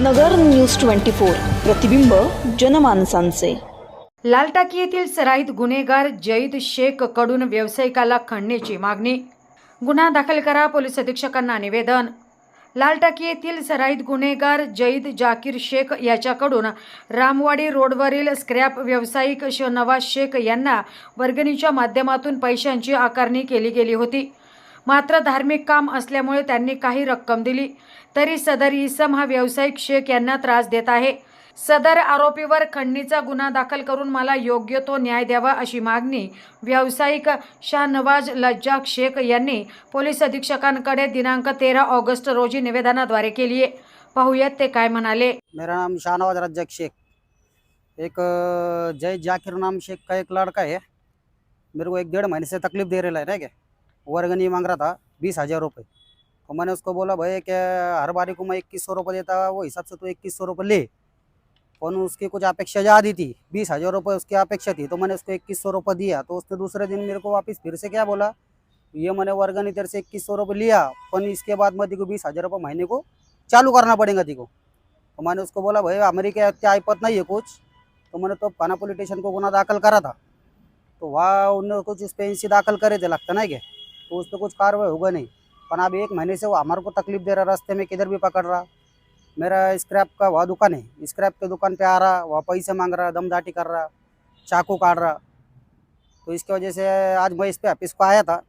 नगर news twenty four प्रतिबिंब जनमानसांचे. लालटाकी येथील सराईत गुन्हेगार जईद शेखकडून व्यावसायिकाला खणण्याची मागणी. गुन्हा दाखल करा पोलीस अधीक्षकांना निवेदन. लालटाकी येथील सराईत गुन्हेगार जईद जाकीर शेख याच्याकडून रामवाडी रोडवरील स्क्रॅप व्यावसायिक श नवाज शेख यांना वर्गणीच्या माध्यमातून पैशांची आकारणी केली गेली होती. मात्र धार्मिक काम असल्यामुळे त्यांनी काही रक्कम दिली. तरी सदर इसम हा व्यावसायिक शेख यांना त्रास देत आहे. सदर आरोपीवर खंडणीचा गुन्हा दाखल करून मला योग्य तो न्याय द्यावा अशी मागणी व्यावसायिक शाहनवाज लज्जाक शेख यांनी पोलीस अधीक्षकांकडे दिनांक तेरा ऑगस्ट रोजी निवेदनाद्वारे केली आहे. पाहूयात ते काय म्हणाले. मेरा नाम शाहनवाज रज्जाक शेख. एक जय जाकिर नाम शेख का एक लड़का है. मेरे को एक डेढ़ महीने से तकलीफ दे रहा है ना क्या? वर्गनी मांग रहा था, बीस हज़ार रुपये। तो मैंने उसको बोला, भाई क्या हर बारी को मैं इक्कीस सौ रुपये देता, वो हिसाब से तो इक्कीस सौ रुपये ले। और उसकी कुछ अपेक्षा ज़्यादा थी, बीस हज़ार रुपये उसकी अपेक्षा थी तो मैंने उसको इक्कीस सौ रुपये दिया। तो उसने दूसरे दिन मेरे को वापस फिर से क्या बोला, ये मैंने वर्गनी तेरे से इक्कीस सौ रुपये लिया, पर इसके बाद मैं तेको बीस हज़ार रुपये महीने को चालू करना पड़ेगा तेको तो मैंने उसको बोला, भाई हमारी क्या आईपत नहीं है कुछ। तो मैंने तो पाना पुलिस स्टेशन को गुना दाखिल करा था। तो वहाँ उन्होंने कुछ उस पर दाखिल करे थे, लगता ना क्या? तो उस पर कुछ कार्रवाई होगा नहीं। पर अब एक महीने से वो हमारे को तकलीफ़ दे रहा रास्ते में किधर भी पकड़ रहा। मेरा स्क्रैप का वह दुकान है स्क्रैप के दुकान पे आ रहा, वह पैसे मांग रहा, दमदाटी कर रहा, चाकू काट रहा। तो इसकी वजह से आज मैं इस पे ऑफ़िस को आया था।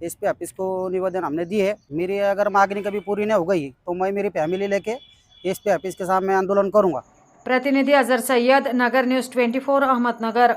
इस पे ऑफ़िस को निवेदन हमने दी है मेरी अगर मांगनी कभी पूरी नहीं हो गई तो मैं मेरी फैमिली लेके इस पे ऑफ़िस के सामने आंदोलन करूँगा। प्रतिनिधि Azhar Syed, Nagar news twenty four, Ahmednagar.